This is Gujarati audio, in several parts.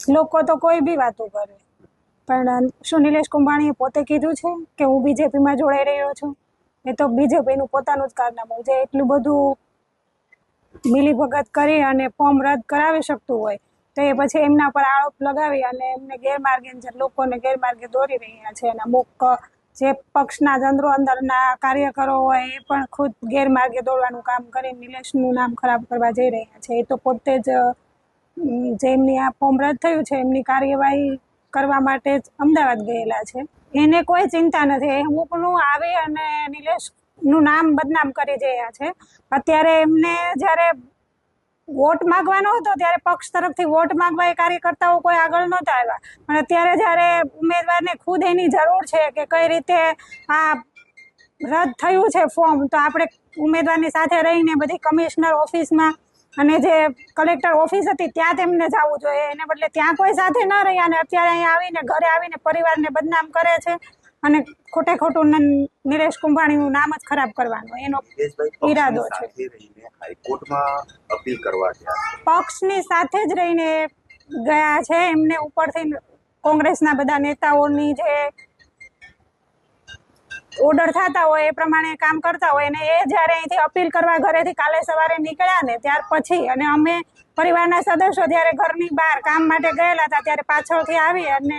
લોકો તો કોઈ બી વાતો કરે. પણ, શું નિલેશ કુંભાણીએ પોતે કીધું છે કે હું બીજેપીમાં જોડાઈ રહ્યો છું? એ તો બીજેપીનું પોતાનું જ કારનામું જે એટલું બધું મિલીભગત કરી અને ફોર્મ રદ કરાવી શકતું હોય, તો એ પછી એમના પર આરોપ લગાવી અને એમને ગેરમાર્ગે લોકોને ગેરમાર્ગે દોરી રહ્યા છે અને અમુક જે પક્ષના જંદ્રો અંદરના કાર્યકરો હોય એ પણ ખુદ ગેરમાર્ગે દોડવાનું કામ કરી નિલેશનું નામ ખરાબ કરવા જઈ રહ્યા છે. એ તો પોતે જ અમ, જે એમની આ ફોર્મ રદ થયું છે એમની કાર્યવાહી કરવા માટે જ અમદાવાદ ગયેલા છે. એને કોઈ ચિંતા નથી. અમુકનું આવી અને નિલેશનું નામ બદનામ કરી રહ્યા છે. અત્યારે એમને જ્યારે વોટ માંગવાનો હતો ત્યારે પક્ષ તરફથી વોટ માગવા એ કાર્યકર્તાઓ કોઈ આગળ નહોતા આવ્યા. પણ અત્યારે જ્યારે ઉમેદવારને ખુદ એની જરૂર છે કે કઈ રીતે આ રદ થયું છે ફોર્મ તો આપણે ઉમેદવારની સાથે રહીને બધી કમિશનર ઓફિસમાં અને જે કલેક્ટર ઓફિસ હતી ત્યાં તેમને જવું જોઈએ. એને બદલે ત્યાં કોઈ સાથે ન રહ્યા અને અત્યારે અહીંયા આવીને ઘરે આવીને પરિવારને બદનામ કરે છે અને ખોટે ખોટું નિલેશ કુંભાણીનું નામ જ ખરાબ કરવાનું. એનો ઈરાદો છે. હાઈકોર્ટમાં અપીલ કરવા પક્ષની સાથે જ રહીને ગયા છે. એમને ઉપરથી કોંગ્રેસના બધા નેતાઓની જે ઓર્ડર થતા હોય, એ પ્રમાણે કામ કરતા હોય અને એ જ્યારે અહીંથી અપીલ કરવા ઘરેથી કાલે સવારે નીકળ્યા ને ત્યાર પછી અને અમે પરિવારના સદસ્યો જ્યારે ઘરની બહાર કામ માટે ગયેલા હતા ત્યારે પાછળથી આવી અને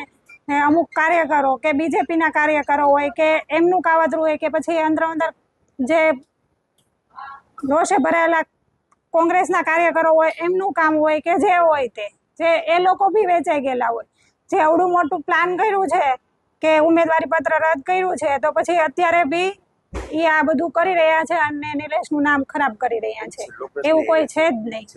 અમુક કાર્યકરો કે બીજેપીના કાર્યકરો હોય કે એમનું કાવતરું હોય કે પછી અંદર અંદર જે રોષે ભરાયેલા કોંગ્રેસના કાર્યકરો હોય, એમનું કામ હોય કે જે હોય તે, જે એ લોકો બી વેચાઈ ગયેલા હોય. જે અવડું મોટું પ્લાન કર્યું છે કે ઉમેદવારી પત્ર રદ કર્યું છે તો પછી અત્યારે બી એ આ બધું કરી રહ્યા છે અને નિલેશનું નામ ખરાબ કરી રહ્યા છે. એવું કોઈ છે જ નહીં.